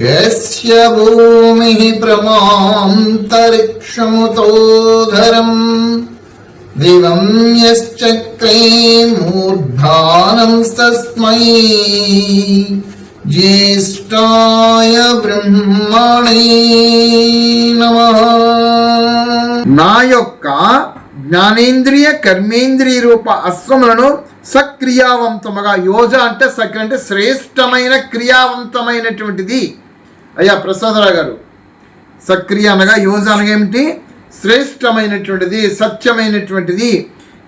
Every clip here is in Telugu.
यस्य भूमिः प्रमान्तरिक्षमुतोधरम् दिवं यश्चक्रे मूर्धानंस्तस्मै ज्येष्ठाय నా యొక్క జ్ఞానేంద్రియ కర్మేంద్రియ రూప అశ్వములను సక్రియావంతముగా యోజ అంటే సక్రి అంటే శ్రేష్టమైన క్రియావంతమైనటువంటిది. అయ్యా ప్రసాదరావు గారు సక్రియ అనగా యోజ అనగా ఏమిటి? శ్రేష్టమైనటువంటిది సత్యమైనటువంటిది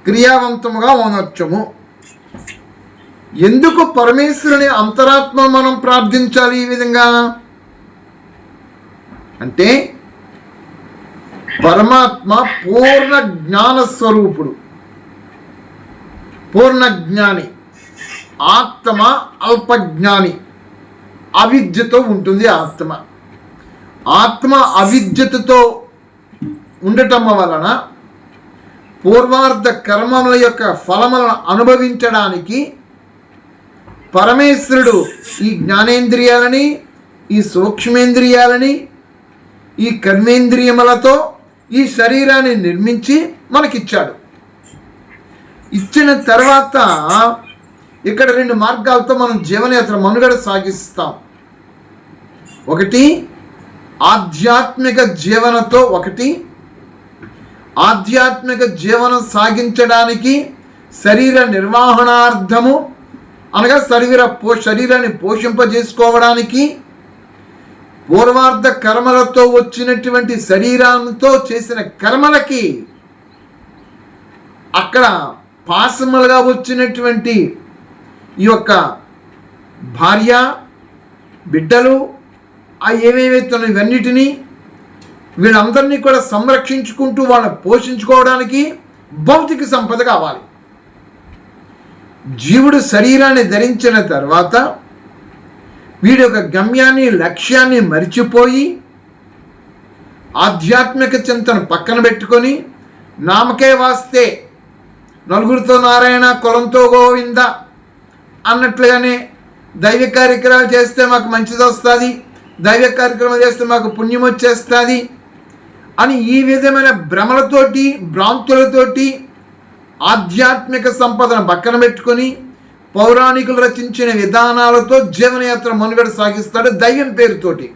క్రియావంతముగా ఉనొచ్చము ఎందుకు పరమేశ్వరుని అంతరాత్మ మనం ప్రార్థించాలి ఈ విధంగా? అంటే పరమాత్మ పూర్ణ జ్ఞాన స్వరూపుడు. పూర్ణ జ్ఞాని. ఆత్మ అల్పజ్ఞాని. అవిద్యతో ఉంటుంది ఆత్మ. ఆత్మ అవిద్యతతో ఉండటం వలన పూర్వార్ధ కర్మముల యొక్క ఫలములను అనుభవించడానికి పరమేశ్వరుడు ఈ జ్ఞానేంద్రియాలని ఈ సూక్ష్మేంద్రియాలని ఈ కర్మేంద్రియములతో ఈ శరీరాన్ని నిర్మించి మనకిచ్చాడు. ఇచ్చిన తర్వాత ఇక్కడ రెండు మార్గాలతో మనం జీవనయాత్ర మనుగడ సాగిస్తాం. ఒకటి ఆధ్యాత్మిక జీవనతో ఒకటి ఆధ్యాత్మిక జీవనం సాగించడానికి శరీర నిర్వహణార్థము అనగా శరీర పో శరీరాన్ని పోషింపజేసుకోవడానికి పూర్వార్ధ కర్మలతో వచ్చినటువంటి శరీరంతో చేసిన కర్మలకి అక్కడ పాసములుగా వచ్చినటువంటి ఈ యొక్క భార్య బిడ్డలు ఆ ఏమేమైతే ఉన్నాయో ఇవన్నిటినీ వీళ్ళందరినీ కూడా సంరక్షించుకుంటూ వాళ్ళని పోషించుకోవడానికి భౌతిక సంపద కావాలి. జీవుడు శరీరాన్ని ధరించిన తర్వాత వీడి యొక్క గమ్యాన్ని లక్ష్యాన్ని మరిచిపోయి ఆధ్యాత్మిక చింతన పక్కన పెట్టుకొని నామకే వాస్తే నలుగురితో నారాయణ కులంతో గోవింద అన్నట్లుగానే దైవ కార్యక్రమాలు చేస్తే మాకు మంచిది వస్తుంది దైవ కార్యక్రమాలు చేస్తే మాకు పుణ్యం వచ్చేస్తుంది అని ఈ విధమైన భ్రమలతోటి భ్రాంతులతోటి ఆధ్యాత్మిక సంపదను పక్కన పెట్టుకొని పౌరాణికులు రచించిన విధానాలతో జీవనయాత్ర మనుగడ సాగిస్తాడు దయ్యం పేరుతోటి.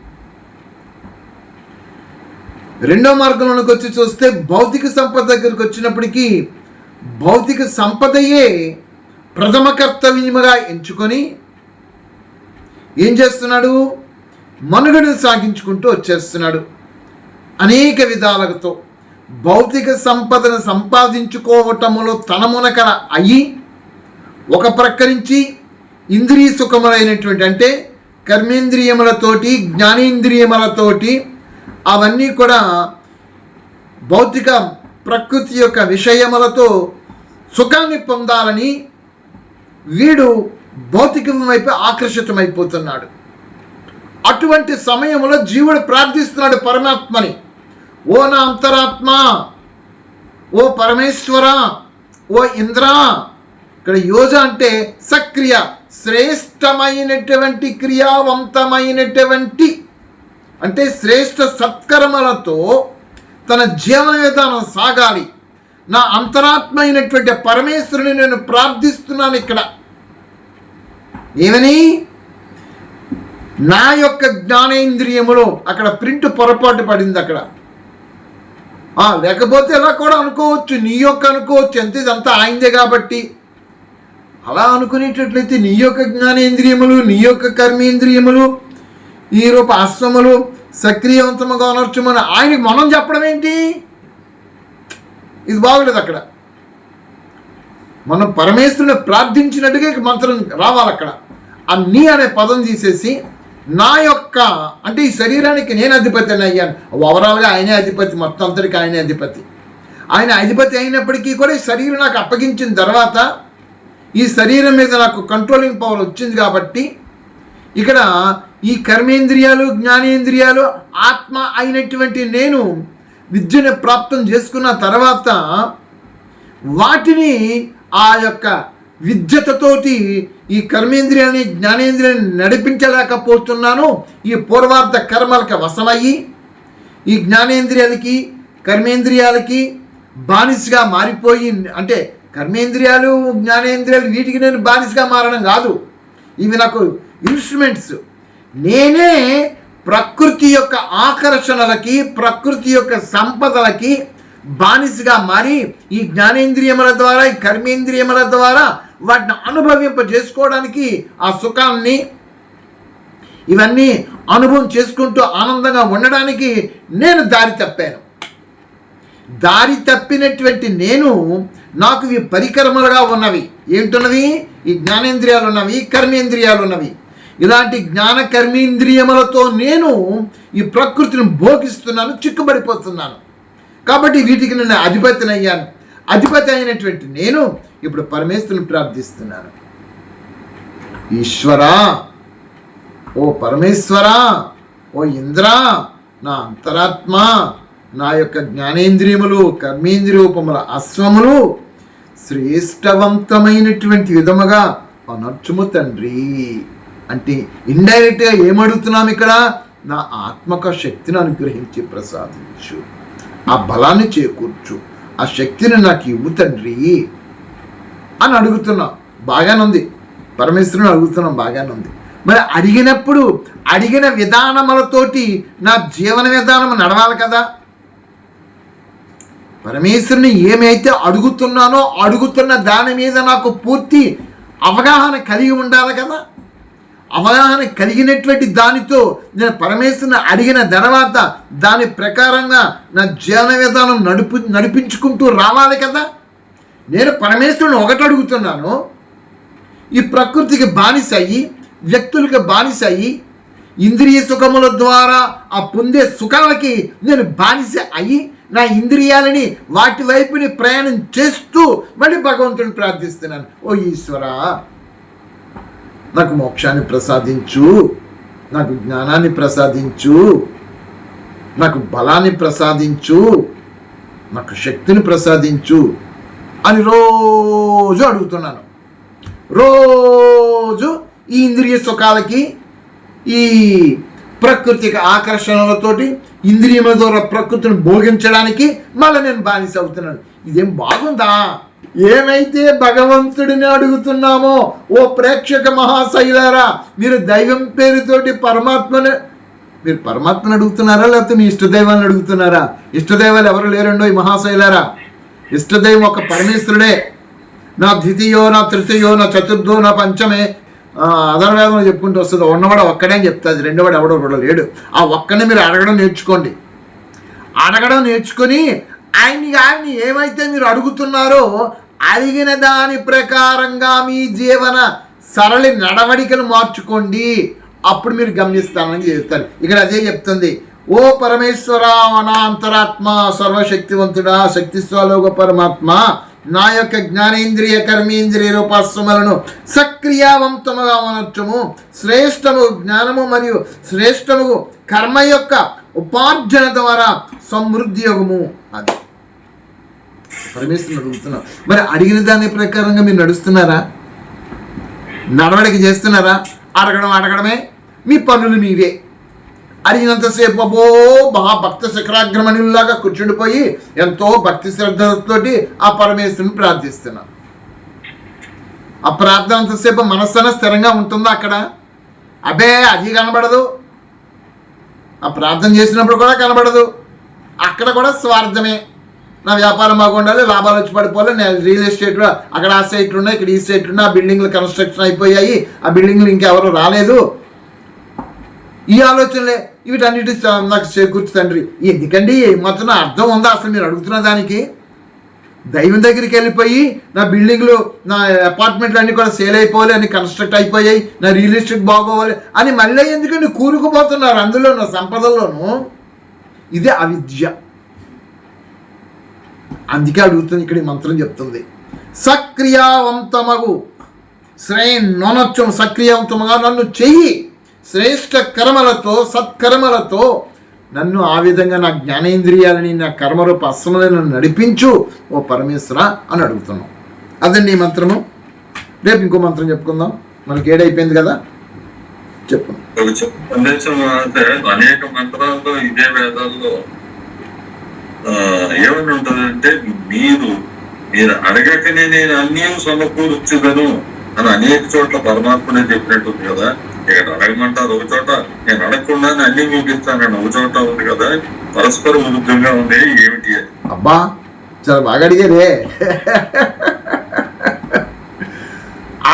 రెండో మార్గంలోకి వచ్చి చూస్తే భౌతిక సంపద దగ్గరికి వచ్చినప్పటికీ భౌతిక సంపదయే ప్రథమ కర్తవ్యముగా ఎంచుకొని ఏం చేస్తున్నాడు? మనుగడను సాగించుకుంటూ వచ్చేస్తున్నాడు. అనేక విధాలతో భౌతిక సంపదను సంపాదించుకోవటములో తనమునకర అయి ఒక ప్రక్క నుంచి ఇంద్రియ సుఖములైనటువంటి అంటే కర్మేంద్రియములతోటి జ్ఞానేంద్రియములతోటి అవన్నీ కూడా భౌతిక ప్రకృతి యొక్క విషయములతో సుఖాన్ని పొందాలని వీడు భౌతికం వైపు ఆకర్షితమైపోతున్నాడు. అటువంటి సమయంలో జీవుడు ప్రార్థిస్తున్నాడు పరమాత్మని. ఓ నా అంతరాత్మ ఓ పరమేశ్వర ఓ ఇంద్ర ఇక్కడ యోజ అంటే సక్రియ శ్రేష్టమైనటువంటి క్రియావంతమైనటువంటి అంటే శ్రేష్ట సత్కర్మలతో తన జీవన విధానం సాగాలి. నా అంతరాత్మ అయినటువంటి పరమేశ్వరుని నేను ప్రార్థిస్తున్నాను ఇక్కడ. ఏమని? నా యొక్క జ్ఞానేంద్రియములో అక్కడ ప్రింట్ పొరపాటు పడింది అక్కడ. లేకపోతే ఎలా కూడా అనుకోవచ్చు నీ యొక్క అనుకోవచ్చు ఎంత ఇదంతా ఆయిందే కాబట్టి. అలా అనుకునేటట్లయితే నీ యొక్క జ్ఞానేంద్రియములు నీ యొక్క కర్మేంద్రియములు ఈ రూప అశ్వములు సక్రియవంతముగా అనర్చమని ఆయనకి మనం చెప్పడం ఏంటి? ఇది బాగలేదు అక్కడ. మనం పరమేశ్వరుని ప్రార్థించినట్టుగా మంత్రం రావాలి అక్కడ. ఆ నీ అనే పదం తీసేసి నా యొక్క అంటే ఈ శరీరానికి నేను అధిపతి అని అయ్యాను. ఓవరాల్గా ఆయనే అధిపతి మొత్తం అంతటికి ఆయనే అధిపతి. ఆయన అధిపతి అయినప్పటికీ కూడా ఈ శరీరం నాకు అప్పగించిన తర్వాత ఈ శరీరం మీద నాకు కంట్రోలింగ్ పవర్ వచ్చింది కాబట్టి ఇక్కడ ఈ కర్మేంద్రియాలు జ్ఞానేంద్రియాలు ఆత్మ అయినటువంటి నేను విద్యను ప్రాప్తం చేసుకున్న తర్వాత వాటిని ఆ యొక్క విద్యతతోటి ఈ కర్మేంద్రియాన్ని జ్ఞానేంద్రియాన్ని నడిపించలేకపోతున్నాను. ఈ పూర్వార్థ కర్మలకు వశమయ్యి ఈ జ్ఞానేంద్రియాలకి కర్మేంద్రియాలకి బానిసగా మారిపోయి అంటే కర్మేంద్రియాలు జ్ఞానేంద్రియాలు వీటికి నేను బానిసగా మారడం కాదు. ఇవి నాకు ఇన్స్ట్రుమెంట్స్ నేనే ప్రకృతి యొక్క ఆకర్షణలకి ప్రకృతి యొక్క సంపదలకి బానిసగా మారి ఈ జ్ఞానేంద్రియముల ద్వారా ఈ కర్మేంద్రియముల ద్వారా వాటిని అనుభవింప చేసుకోవడానికి ఆ సుఖాన్ని ఇవన్నీ అనుభవం చేసుకుంటూ ఆనందంగా ఉండడానికి నేను దారి తప్పాను. దారి తప్పినటువంటి నేను నాకు ఇవి పరికరములుగా ఉన్నవి. ఏంటున్నవి? ఈ జ్ఞానేంద్రియాలు ఉన్నవి కర్మేంద్రియాలు ఉన్నవి ఇలాంటి జ్ఞాన కర్మేంద్రియములతో నేను ఈ ప్రకృతిని భోగిస్తున్నాను చిక్కుబడిపోతున్నాను. కాబట్టి వీటికి నేను అధిపతిని అయ్యాను. అధిపతి అయినటువంటి నేను ఇప్పుడు పరమేశ్వరుని ప్రార్థిస్తున్నాను. ఈశ్వరా ఓ పరమేశ్వరా ఓ ఇంద్ర నా అంతరాత్మ నా యొక్క జ్ఞానేంద్రియములు కర్మేంద్రియోపముల అశ్వములు శ్రేష్టవంతమైనటువంటి విధముగా అనర్చుము తండ్రి. అంటే ఇండైరెక్ట్గా ఏమడుగుతున్నాం ఇక్కడ? నా ఆత్మక శక్తిని అనుగ్రహించి ప్రసాదించు. ఆ బలాన్ని చేకూర్చు. ఆ శక్తిని నాకు ఇవ్వు తండ్రి అని అడుగుతున్నాం. బాగానే ఉంది పరమేశ్వరుని అడుగుతున్నాం బాగానే ఉంది మరి అడిగినప్పుడు అడిగిన విధానములతోటి నా జీవన విధానం నడవాలి కదా? పరమేశ్వరుని ఏమైతే అడుగుతున్నానో అడుగుతున్న దాని మీద నాకు పూర్తి అవగాహన కలిగి ఉండాలి కదా? అవగాహన కలిగినటువంటి దానితో నేను పరమేశ్వరుని అడిగిన తర్వాత దాని ప్రకారంగా నా జీవన విధానం నడుపు నడిపించుకుంటూ రావాలి కదా? నేను పరమేశ్వరుని ఒకటి అడుగుతున్నాను. ఈ ప్రకృతికి బానిస అయ్యి వ్యక్తులకు బానిస అయ్యి ఇంద్రియ సుఖముల ద్వారా ఆ పొందే సుఖాలకి నేను బానిస అయ్యి నా ఇంద్రియాలని వాటి వైపుని ప్రయాణం చేస్తూ మళ్ళీ భగవంతుని ప్రార్థిస్తున్నాను. ఓ ఈశ్వరా నాకు మోక్షాన్ని ప్రసాదించు నాకు జ్ఞానాన్ని ప్రసాదించు నాకు బలాన్ని ప్రసాదించు నాకు శక్తిని ప్రసాదించు అని రోజు అడుగుతున్నాను. రోజు ఈ ఇంద్రియ సుఖాలకి ఈ ప్రకృతికి ఆకర్షణలతోటి ఇంద్రియముల ద్వారా ప్రకృతిని భోగించడానికి మళ్ళీ నేను బానిస అవుతున్నాను. ఇదేం బాగుందా? ఏమైతే భగవంతుడిని అడుగుతున్నామో ఓ ప్రేక్షక మహాశైలారా మీరు దైవం పేరుతోటి పరమాత్మను మీరు పరమాత్మను అడుగుతున్నారా లేకపోతే మీ ఇష్టదైవాన్ని అడుగుతున్నారా? ఇష్టదైవాలు ఎవరు లేరండో ఈ మహాశైలారా? ఇష్టదైవం ఒక పరమేశ్వరుడే. నా ద్వితీయో నా తృతీయో నా చతుర్థో నా పంచమే అధర్వేదం చెప్పుకుంటూ వస్తుంది. ఉన్నవాడు ఒక్కడే అని చెప్తుంది. రెండోవాడు ఎవడో కూడా లేడు. ఆ ఒక్కనే మీరు అడగడం నేర్చుకోండి. అడగడం నేర్చుకొని ఆయన్ని ఆయన్ని ఏమైతే మీరు అడుగుతున్నారో అడిగిన దాని ప్రకారంగా మీ జీవన సరళి నడవడికలు మార్చుకోండి. అప్పుడు మీరు గమనిస్తానని చెప్తారు. ఇక్కడ అదే చెప్తుంది. ఓ పరమేశ్వర నా అంతరాత్మ సర్వశక్తివంతుడా శక్తి స్వలోక పరమాత్మ నా యొక్క జ్ఞానేంద్రియ కర్మేంద్రియ రూపాశ్రమలను సక్రియావంతముగా అనొచ్చుము శ్రేష్టము జ్ఞానము మరియు శ్రేష్టము కర్మ యొక్క ఉపార్జన ద్వారా సమృద్ధి యోగము అది. పరమేశ్వరుని అడుగుతున్నాం. మరి అడిగిన దాని ప్రకారంగా మీరు నడుస్తున్నారా? నడవడిక చేస్తున్నారా? అడగడం అడగడమే. మీ పనులు మీవే. అడిగినంతసేపు అబ్బో మహా భక్త శిఖరాగ్రమణిలాగా కూర్చుండిపోయి ఎంతో భక్తి శ్రద్ధతోటి ఆ పరమేశ్వరుని ప్రార్థిస్తున్నాను. ఆ ప్రార్థన అంతసేపు మనస్సున స్థిరంగా ఉంటుందా అక్కడ? అబే అది కనబడదు. ఆ ప్రార్థన చేసినప్పుడు కూడా కనబడదు. అక్కడ కూడా స్వార్థమే. నా వ్యాపారం బాగుండాలి లాభాలు వచ్చి పడిపోవాలి. నేను రియల్ ఎస్టేట్లో అక్కడ ఆ సైట్లు ఉన్నాయి ఇక్కడ ఈ సైట్లు ఉన్నాయి ఆ బిల్డింగ్లు కన్స్ట్రక్షన్ అయిపోయాయి. ఆ బిల్డింగ్లు ఇంకెవరు రాలేదు. ఈ ఆలోచనలే వీటన్నిటి నాకు చేకూర్చు తండ్రి. ఎందుకండి? ఏమాత్రం అర్థం ఉందా? అసలు మీరు అడుగుతున్న దానికి? దైవం దగ్గరికి వెళ్ళిపోయి నా బిల్డింగ్లు నా అపార్ట్మెంట్లు అన్నీ కూడా సేల్ అయిపోవాలి అన్ని కన్స్ట్రక్ట్ అయిపోయాయి నా రియల్ ఎస్టేట్ బాగోవాలి అని మళ్ళీ ఎందుకండి కూరుకుపోతున్నారు అందులో నా సంపదల్లోనూ ఇదే అవిద్య. అందుకే అడుగుతుంది ఇక్కడ మంత్రం చెప్తుంది. సక్రియావంతమగు. శ్రేయ్ నొనొచ్చం సక్రియావంతముగా నన్ను చెయ్యి. శ్రేష్ఠ కర్మలతో సత్కర్మలతో నన్ను ఆ విధంగా నా జ్ఞానేంద్రియాలని నా కర్మరూప అస్మలను నడిపించు ఓ పరమేశ్వర అని అడుగుతున్నాం. అదండి ఈ మంత్రము. రేపు ఇంకో మంత్రం చెప్పుకుందాం. మనకి ఏడైపోయింది కదా? చెప్పు. అంటే అనేక మంత్రాల్లో ఇదే వేదాల్లో ఏమని ఉంటదంటే మీరు మీరు అడగకనే నేను అన్నీ సమకూర్చుదను అని అనేక చోట్ల పరమాత్మనే చెప్పినట్టుంది కదా. నేను అడగమంటారు ఒక చోట. నేను అడగకుండానే అన్ని చూపిస్తానండి ఒక చోట ఉంది కదా. పరస్పర విరుద్ధంగా ఉంది. ఏమిటి అబ్బా చాలా బాగా అడిగారే.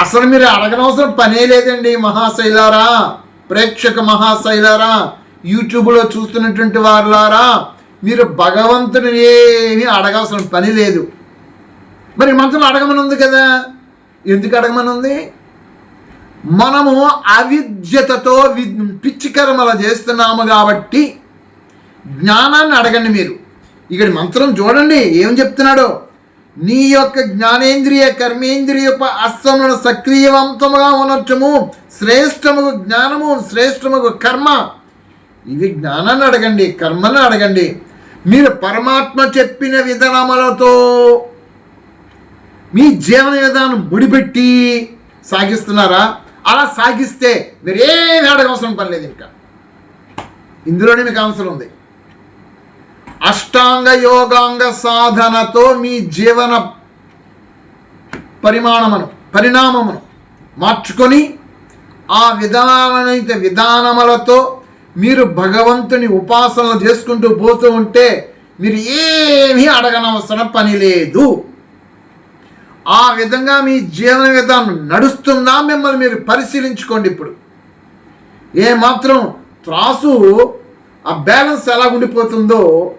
అసలు మీరు అడగనవసరం పనే లేదండి మహాశైలారా. ప్రేక్షక మహాశైలారా. యూట్యూబ్లో చూస్తున్నటువంటి వారులారా మీరు భగవంతుని ఏమీ అడగాల్సిన పని లేదు. మరి మనసులో అడగమని ఉంది కదా. ఎందుకు అడగమని ఉంది మనము అవిద్యతతో వి పిచ్చికర్మలు చేస్తున్నాము కాబట్టి జ్ఞానాన్ని అడగండి మీరు. ఇక్కడ మంత్రం చూడండి ఏం చెప్తున్నాడో. నీ యొక్క జ్ఞానేంద్రియ కర్మేంద్రియ అస్సములను సక్రియవంతముగా ఉనర్చము శ్రేష్టముకు జ్ఞానము శ్రేష్టముకు కర్మ. ఇవి జ్ఞానాన్ని అడగండి కర్మను అడగండి. మీరు పరమాత్మ చెప్పిన విధానములతో మీ జీవన విధానం ముడిపెట్టి సాగిస్తున్నారా? అలా సాగిస్తే మీరు ఏమి అడగవసరం పని లేదు ఇంకా. ఇందులోనే మీకు అవసరం ఉంది. అష్టాంగ యోగాంగ సాధనతో మీ జీవన పరిమాణమును పరిణామమును మార్చుకొని ఆ విధానైతే విధానములతో మీరు భగవంతుని ఉపాసనలు చేసుకుంటూ పోతూ ఉంటే మీరు ఏమీ అడగనవసరం పని లేదు. ఆ విధంగా మీ జీవన విధానం నడుస్తుందా మిమ్మల్ని మీరు పరిశీలించుకోండి ఇప్పుడు. ఏ మాత్రం త్రాసు ఆ బ్యాలెన్స్ ఎలా ఉండిపోతుందో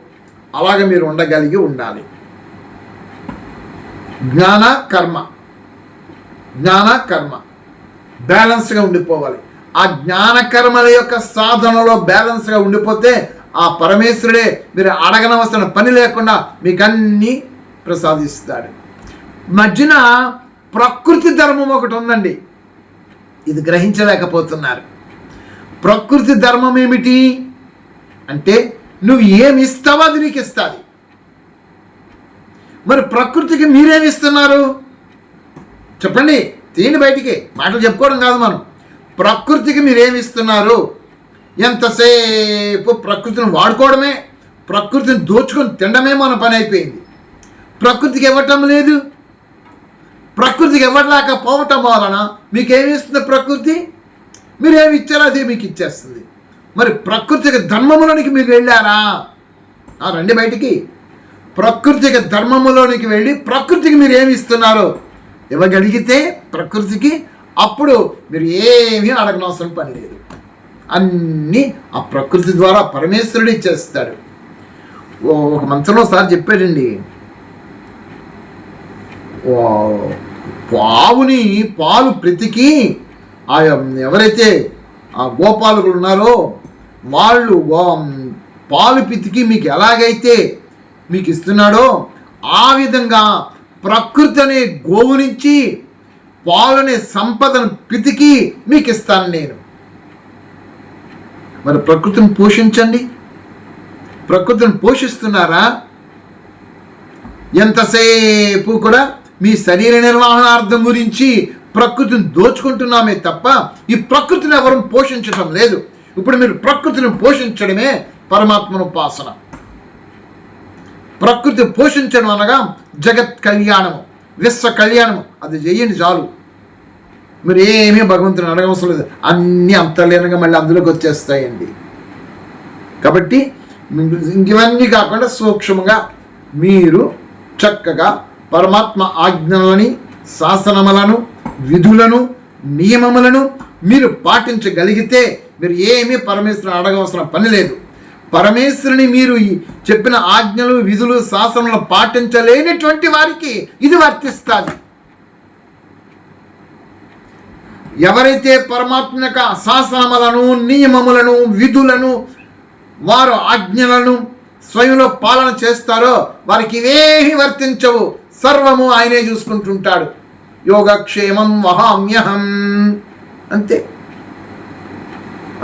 అలాగే మీరు ఉండగలిగి ఉండాలి. జ్ఞాన కర్మ. జ్ఞాన కర్మ. బ్యాలెన్స్గా ఉండిపోవాలి. ఆ జ్ఞాన కర్మల యొక్క సాధనలో బ్యాలెన్స్గా ఉండిపోతే ఆ పరమేశ్వరుడే మీరు అడగనవసరం పని లేకుండా మీకు అన్నీ ప్రసాదిస్తాడు. మధ్యన ప్రకృతి ధర్మం ఒకటి ఉందండి. ఇది గ్రహించలేకపోతున్నారు. ప్రకృతి ధర్మం ఏమిటి? అంటే నువ్వు ఏమి ఇస్తావో అది నీకు ఇస్తుంది మరి ప్రకృతికి మీరేమి ఇస్తున్నారు చెప్పండి తీయండి బయటికి. మాటలు చెప్పుకోవడం కాదు మనం. ప్రకృతికి మీరేమి ఇస్తున్నారు ఎంతసేపు ప్రకృతిని వాడుకోవడమే ప్రకృతిని దోచుకొని తినడమే మన పని అయిపోయింది. ప్రకృతికి ఇవ్వటం లేదు. ప్రకృతికి ఇవ్వలేక పోవటం వలన మీకేమిస్తుంది ప్రకృతి? మీరు ఏమి ఇచ్చారో అది మీకు ఇచ్చేస్తుంది. మరి ప్రకృతికి ధర్మములోనికి మీరు వెళ్ళారా? ఆ, రండి బయటికి. ప్రకృతికి ధర్మములోనికి వెళ్ళి ప్రకృతికి మీరు ఏమి ఇస్తున్నారో? ఇవ్వగలిగితే ప్రకృతికి అప్పుడు మీరు ఏమీ అడగనవసరం పని లేదు అన్నీ ఆ ప్రకృతి ద్వారా పరమేశ్వరుడు ఇచ్చేస్తాడు. ఓ ఒక మంత్రంలో సార్ చెప్పాడండి. ఆవుని పాలు ప్రతికి ఆ ఎవరైతే ఆ గోపాలకులు ఉన్నారో వాళ్ళు పాలు పితికి మీకు ఎలాగైతే మీకు ఇస్తున్నాడో ఆ విధంగా ప్రకృతి అనే గోవు నుంచి పాలనే సంపదను పితికి మీకు ఇస్తాను నేను. మరి ప్రకృతిని పోషించండి. ప్రకృతిని పోషిస్తున్నారా? ఎంతసేపు కూడా మీ శరీర నిర్వహణార్థం గురించి ప్రకృతిని దోచుకుంటున్నామే తప్ప ఈ ప్రకృతిని ఎవరు పోషించటం లేదు. ఇప్పుడు మీరు ప్రకృతిని పోషించడమే పరమాత్మను ఉపాసన. ప్రకృతి పోషించడం అనగా జగత్ కళ్యాణము విశ్వ కళ్యాణము. అది చెయ్యండి చాలు. మీరు ఏమీ భగవంతుని అడగవసరం లేదు. అన్నీ అంతర్లీనంగా మళ్ళీ అందులోకి వచ్చేస్తాయండి. కాబట్టి ఇవన్నీ కాకుండా సూక్ష్మంగా మీరు చక్కగా పరమాత్మ ఆజ్ఞలని శాసనములను విధులను నియమములను మీరు పాటించగలిగితే మీరు ఏమీ పరమేశ్వరుని అడగవలసిన పని లేదు. పరమేశ్వరుని మీరు చెప్పిన ఆజ్ఞలు విధులు శాసనలు పాటించలేనటువంటి వారికి ఇది వర్తిస్తుంది. ఎవరైతే పరమాత్మ యొక్క శాసనములను నియమములను విధులను వారు ఆజ్ఞలను స్వయంలో పాలన చేస్తారో వారికి ఇవేమీ వర్తించవు. సర్వము ఆయనే చూసుకుంటుంటాడు. యోగక్షేమం వహామ్యహం. అంతే.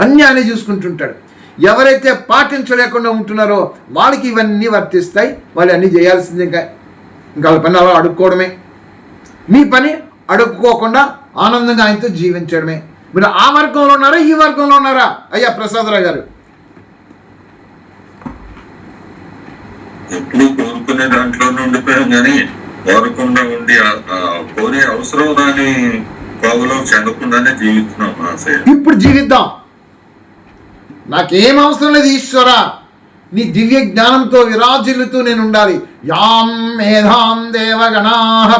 అన్నీ ఆయనే చూసుకుంటుంటాడు. ఎవరైతే పాటించలేకుండా ఉంటున్నారో వాళ్ళకి ఇవన్నీ వర్తిస్తాయి. వాళ్ళు అన్నీ చేయాల్సింది ఇంకా. ఇంకా వాళ్ళ పని అలా అడుక్కోవడమే. మీ పని అడుక్కోకుండా ఆనందంగా ఆయనతో జీవించడమే. మీరు ఆ వర్గంలో ఉన్నారా ఈ వర్గంలో ఉన్నారా? అయ్యా ప్రసాదరావు గారు. ఎప్పుడు కోరుకునే దాంట్లో ఉండిపోయాం కానీ కోరకుండా ఉండి కోరే అవసరం దాని కోవలో చెందకుండానే జీవిస్తున్నాం ఇప్పుడు జీవిద్దాం. నాకేం అవసరం లేదు ఈశ్వర. నీ దివ్య జ్ఞానంతో విరాజిల్లుతూ నేను ఉండాలి. యాం మేధాం దేవగణా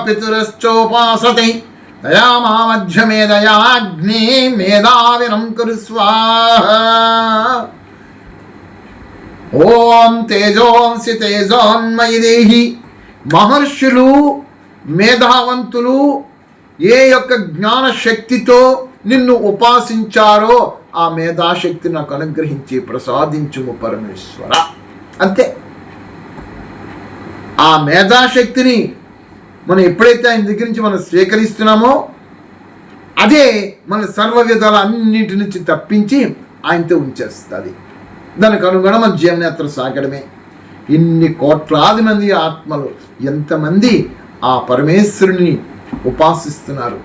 పితురశ్చోపాసతే. దయామామధ్య మధ్య మేధావినం కురు స్వాహ. ఓం తేజోంసి తేజోన్మయి దేహి. మహర్షులు మేధావంతులు ఏ యొక్క జ్ఞాన శక్తితో నిన్ను ఉపాసించారో ఆ మేధాశక్తి నాకు అనుగ్రహించి ప్రసాదించుము పరమేశ్వర. అంతే. ఆ మేధాశక్తిని మనం ఎప్పుడైతే ఆయన దగ్గర నుంచి మనం స్వీకరిస్తున్నామో అదే మన సర్వ విధాల అన్నింటి నుంచి తప్పించి ఆయనతో ఉంచేస్తుంది. దానికి అనుగుణం మన జీవనయాత్ర సాగడమే. ఇన్ని కోట్లాది మంది ఆత్మలు ఎంతమంది ఆ పరమేశ్వరుని ఉపాసిస్తున్నారు?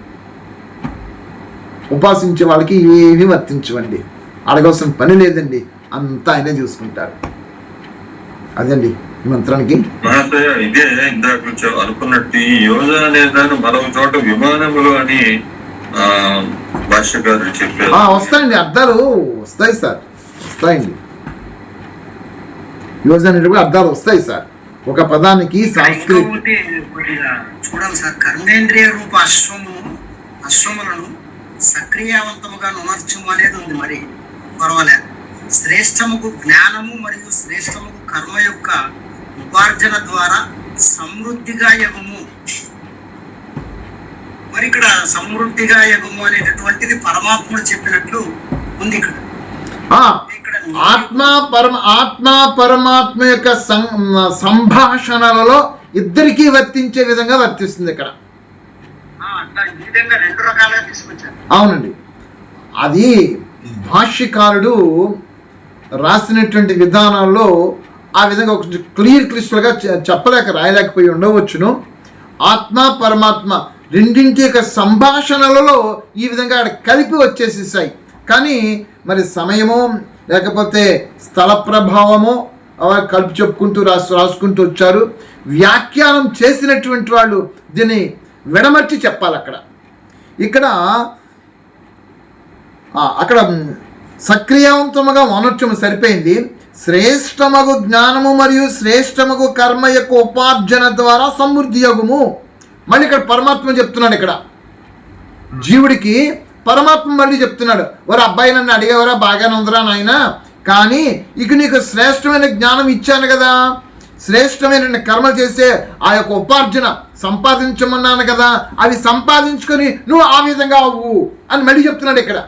ఉపాసించే వాళ్ళకి ఏమీ వర్తించవండి. అడగవలసిన పని లేదండి. అంతా ఆయనే చూసుకుంటారు. అదండి ఈ మంత్రానికి. ఇదే ఇందాక అనుకున్నట్టు ఈ యోజ అనే దాన్ని మరొక చోట విమానములు అని భాష్యకారులు చెప్పారు. వస్తాయండి. అర్థాలు వస్తాయి సార్. వస్తాయండి. యోజన కూడా అర్థాలు వస్తాయి సార్. ఒక పదానికి సంస్కృతి చూడాలి సార్ కర్మేంద్రియ రూప అశ్వము అశ్వములను సక్రియావంతముగా నుమర్చము అనేది ఉంది మరి. పర్వాలేదు. శ్రేష్టముకు జ్ఞానము మరియు శ్రేష్టముకు కర్మ యొక్క ఉపార్జన ద్వారా సమృద్ధిగా యగము మరి ఇక్కడ సమృద్ధిగా యగము అనేటటువంటిది పరమాత్ముడు చెప్పినట్లు ఉంది ఇక్కడ. ఆ, ఇక్కడ ఆత్మ పరమ ఆత్మ పరమాత్మ యొక్క సంభాషణలలో ఇద్దరికీ వర్తించే విధంగా వర్తిస్తుంది ఇక్కడ. అవునండి. అది భాష్యకారుడు రాసినటువంటి విధానాల్లో ఆ విధంగా ఒక క్లియర్ క్లిస్టల్గా చెప్పలేక రాయలేకపోయి ఉండవచ్చును. ఆత్మ పరమాత్మ రెండింటి యొక్క సంభాషణలలో ఈ విధంగా ఆడ కలిపి వచ్చేసేసాయి. కానీ మరి సమయము లేకపోతే స్థల ప్రభావము కలుపు కలిపి చెప్పుకుంటూ రాసు రాసుకుంటూ వచ్చారు. వ్యాఖ్యానం చేసినటువంటి వాళ్ళు దీన్ని విడమర్చి చెప్పాలి అక్కడ. ఇక్కడ అక్కడ సక్రియావంతముగా అనొచ్చము సరిపోయింది. శ్రేష్టమగు జ్ఞానము మరియు శ్రేష్టమగు కర్మ యొక్క ఉపార్జన ద్వారా సమృద్ధి యగుము మళ్ళీ ఇక్కడ పరమాత్మ చెప్తున్నాడు ఇక్కడ. జీవుడికి పరమాత్మ మళ్ళీ చెప్తున్నాడు. వారు అబ్బాయి నన్ను అడిగేవరా? బాగానే ఉందిరా నాయన? కానీ ఇక నీకు శ్రేష్టమైన జ్ఞానం ఇచ్చాను కదా. శ్రేష్టమైన కర్మలు చేసే ఆ యొక్క ఉపార్జన సంపాదించమన్నాను కదా. అవి సంపాదించుకొని నువ్వు ఆ విధంగా అవ్వు అని మళ్ళీ చెప్తున్నాడు ఇక్కడ.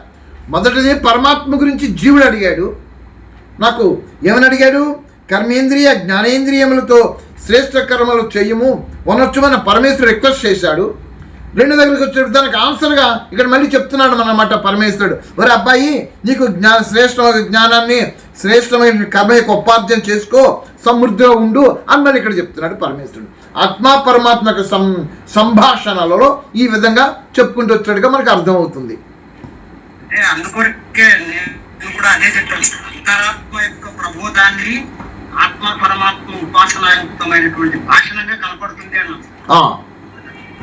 మొదటిది పరమాత్మ గురించి జీవుడు అడిగాడు. నాకు ఏమని అడిగాడు? కర్మేంద్రియ జ్ఞానేంద్రియములతో శ్రేష్ఠ కర్మలు చేయము వనొచ్చమని పరమేశ్వరుడు రిక్వెస్ట్ చేశాడు. రెండు దగ్గరికి వచ్చేటప్పుడు దానికి ఆన్సర్గా ఇక్కడ మళ్ళీ చెప్తున్నాడు అన్నమాట పరమేశ్వరుడు. ఒరే అబ్బాయి నీకు జ్ఞా శ్రేష్టమైన జ్ఞానాన్ని శ్రేష్టమైన కర్మ యొక్క ఉపార్జన చేసుకో సమృద్ధిగా ఉండు అని మళ్ళీ ఇక్కడ చెప్తున్నాడు పరమేశ్వరుడు. ఆత్మ పరమాత్మ యొక్క సం సంభాషణలలో ఈ విధంగా చెప్పుకుంటూ వచ్చాడుగా మనకు అర్థమవుతుంది. అంటే అందుకొరకే నేను కూడా అదే చెప్పాను. అంతరాత్మ యొక్క ప్రబోధాన్ని ఆత్మ పరమాత్మ ఉపాసనాయుక్తమైనటువంటి భాషణంగా కనపడుతుంది అన్న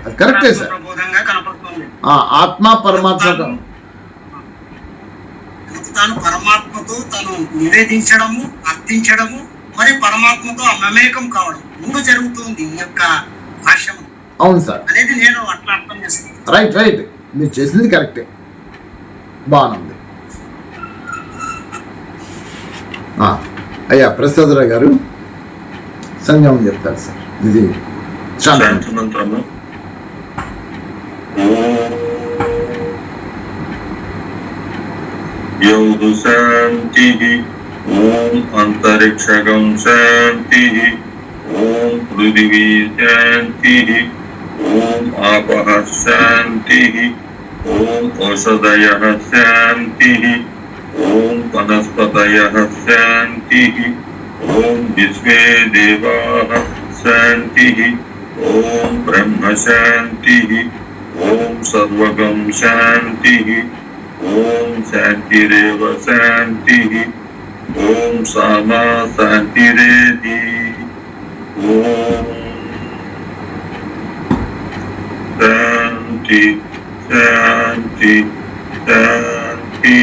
అది కరెక్టే సార్. ప్రబోధంగా కనపడుతుంది. ఆ, ఆత్మ పరమాత్మ తాను పరమాత్మతో తను నివేదించడము అర్థించడము మరి పరమాత్మతో మమేకం కావడం మూడు జరుగుతుంది ఈ యొక్క భాష్యం అవును సార్. అనేది నేను అట్లా అర్థం చేస్తాను రైట్ రైట్. మీరు చేసింది కరెక్టే. బాగుంది. ఆ, అయ్యా ప్రసాదరావు గారు సంగమం చెప్తారు సార్. ఇది శాంతి శాంతి మంత్రము యోగు శాంతి ఓం అంతరిక్షగం శాంతి ఓం పృథివీ శాంతి ఓం ఆపః శాంతి ఓం ఔషధయ శాంతి ఓం వనస్పతయ శాంతి ఓం విశ్వే దేవా శాంతి ఓం బ్రహ్మ శాంతి ఓం సర్వగం శాంతి ఓం శాంతిరేవ శాంతి ఓం సామా శాంతిరేది ఓం శాంతి శాంతి శాంతి